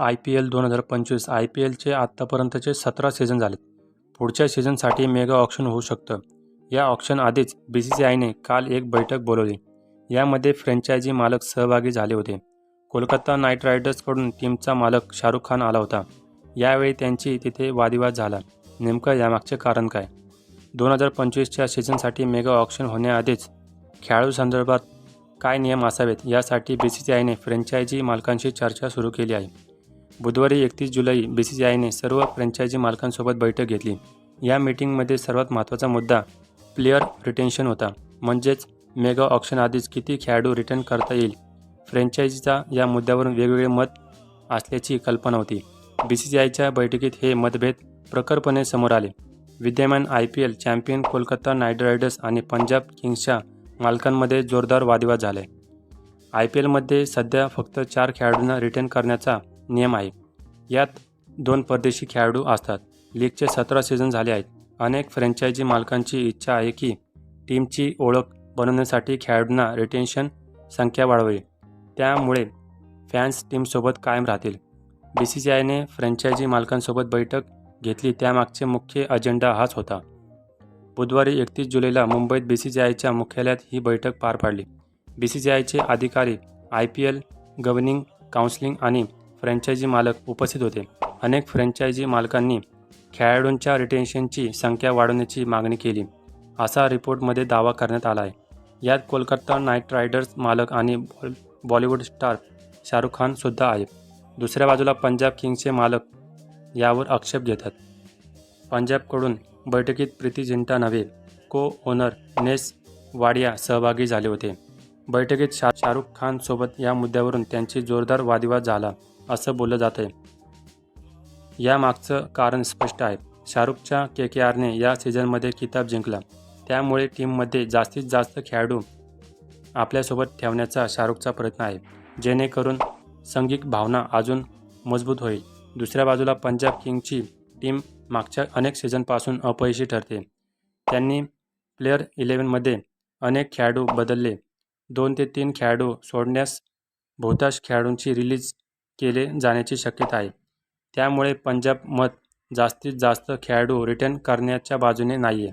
I P L दोन हजार पंचवीस आय पी एलचे आत्तापर्यंतचे सतरा सीझन झालेत. पुढच्या सीझनसाठी मेगा ऑक्शन होऊ शकतं. या ऑक्शन आधीच बी सी सी आयने काल एक बैठक बोलवली. यामध्ये फ्रँचायझी मालक सहभागी झाले होते. कोलकाता नाईट रायडर्सकडून टीमचा मालक शाहरुख खान आला होता. यावेळी त्यांची तिथे वादविवाद झाला. नेमकं यामागचे कारण काय? दोन हजार पंचवीसच्या सीझनसाठी मेगा ऑप्शन होण्याआधीच खेळाडूसंदर्भात काय नियम असावेत यासाठी बी सी सी आयने फ्रँचायझी मालकांशी चर्चा सुरू केली आहे. बुधवारी एकतीस जुलै बी सी सी आयने सर्व फ्रँचायझी मालकांसोबत बैठक घेतली. या मीटिंगमध्ये सर्वात महत्त्वाचा मुद्दा प्लेअर रिटेन्शन होता. म्हणजेच मेगा ऑक्शन आधीच किती खेळाडू रिटर्न करता येईल? फ्रँचायझीचा या मुद्द्यावरून वेगवेगळे मत असल्याची कल्पना होती. बी सी सी आयच्या बैठकीत हे मतभेद प्रखरपणे समोर आले. विद्यमान I P L champion Kolkata Knight Riders आणि पंजाब किंग्सच्या मालकांमध्ये जोरदार वादविवाद झाले. आय पी एलमध्ये सध्या फक्त चार खेळाडूंना रिटर्न करण्याचा नियम आहे. यात दोन परदेशी खेळाडू असतात. लीगचे सतरा सीझन झाले आहेत. अनेक फ्रँचायझी मालकांची इच्छा आहे की टीमची ओळख बनवण्यासाठी खेळाडूंना रिटेन्शन संख्या वाढवावी त्यामुळे फॅन्स टीमसोबत कायम राहतील. बी सी सी आयने फ्रँचायझी मालकांसोबत बैठक घेतली. त्यामागचे मुख्य अजेंडा हाच होता. बुधवारी एकतीस जुलैला मुंबईत बी सी सी आयच्या मुख्यालयात ही बैठक पार पाडली. बी सी सी आयचे अधिकारी I P L governing counselling आणि फ्रँचायझी मालक उपस्थित होते. अनेक फ्रँचायझी मालकांनी खेळाडूंच्या रिटेन्शनची संख्या वाढवण्याची मागणी केली. असा रिपोर्टमध्ये दावा करण्यात आला आहे. यात कोलकाता नाईट रायडर्स मालक आणि बॉल बॉलिवूड स्टार शाहरुख खानसुद्धा आहे दुसऱ्या बाजूला पंजाब किंग्सचे मालक यावर आक्षेप घेतात. पंजाबकडून बैठकीत प्रीती जिंटा नव्हे को ओनर नेस वाडिया सहभागी झाले होते. बैठकीत शा शाहरुख खानसोबत या मुद्द्यावरून त्यांची जोरदार वादिवाद झाला असं बोललं जात आहे यामागचं कारण स्पष्ट आहे. शाहरुखच्या के के आरने या सीझनमध्ये किताब जिंकला. त्यामुळे टीममध्ये जास्तीत जास्त खेळाडू आपल्यासोबत ठेवण्याचा शाहरुखचा प्रयत्न आहे जेणेकरून संघिक भावना अजून मजबूत होईल. दुसऱ्या बाजूला पंजाब किंगची टीम मागच्या अनेक सीझनपासून अपयशी ठरते. त्यांनी प्लेअर इलेव्हनमध्ये अनेक खेळाडू बदलले. दोन ते तीन खेळाडू सोडण्यास बहुतांश खेळाडूंची रिलीज केले जाण्याची शक्यता आहे. त्यामुळे पंजाब मत जास्तीत जास्त खेळाडू रिटर्न करण्याच्या बाजूने नाही आहे